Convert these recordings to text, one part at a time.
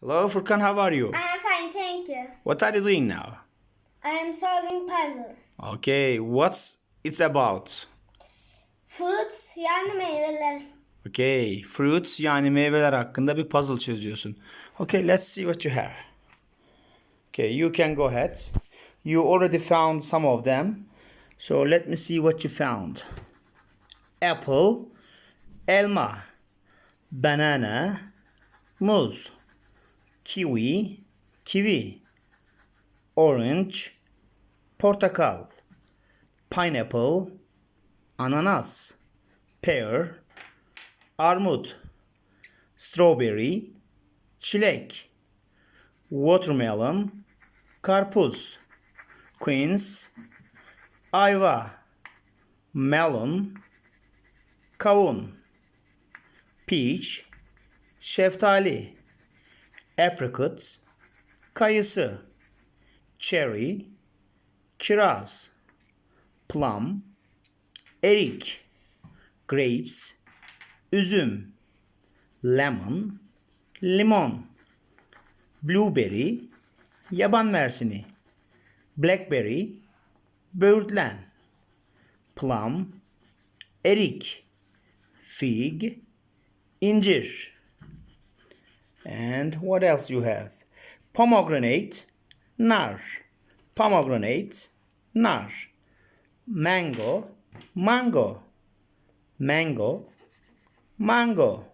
Hello, Furkan, how are you? I am fine, thank you. What are you doing now? I am solving puzzle. Okay, what's it's about? Fruits yani meyveler. Okay, fruits yani meyveler hakkında bir puzzle çözüyorsun. Okay, let's see what you have. Okay, you can go ahead. You already found some of them. So let me see what you found. Apple, elma, banana, muz, kiwi, kiwi, orange, portakal, pineapple, ananas, pear, armut, strawberry, çilek, watermelon, karpuz, quince, ayva, melon, kavun, peach, şeftali, apricot, kayısı, cherry, kiraz, plum, erik, grapes, üzüm, lemon, limon, blueberry, yaban mersini, blackberry, böğürtlen, plum, erik, fig, incir. And what else you have? Pomegranate, nar, pomegranate, nar, mango, mango, mango, mango,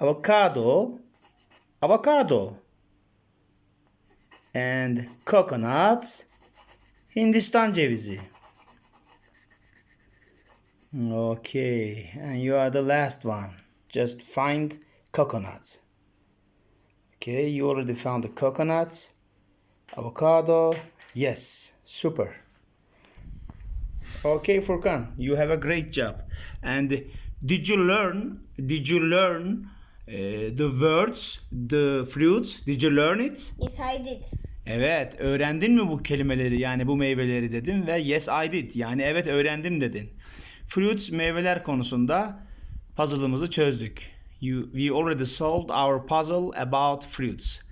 avocado, avocado, and coconut, Hindistan cevizi. Okay, and you are the last one. Just find coconut. Okay, you already found the coconut, avocado. Yes, super. Okay, Furkan, you have a great job. And did you learn? Did you learn uh, the words, the fruits? Did you learn it? Yes, I did. Evet, öğrendin mi bu kelimeleri yani bu meyveleri dedin ve yes I did yani evet öğrendim dedin. Fruits meyveler konusunda puzzle'ımızı çözdük. You, we already solved our puzzle about fruits.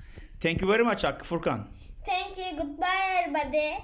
Thank you very much Furkan. Thank you. Goodbye, everybody.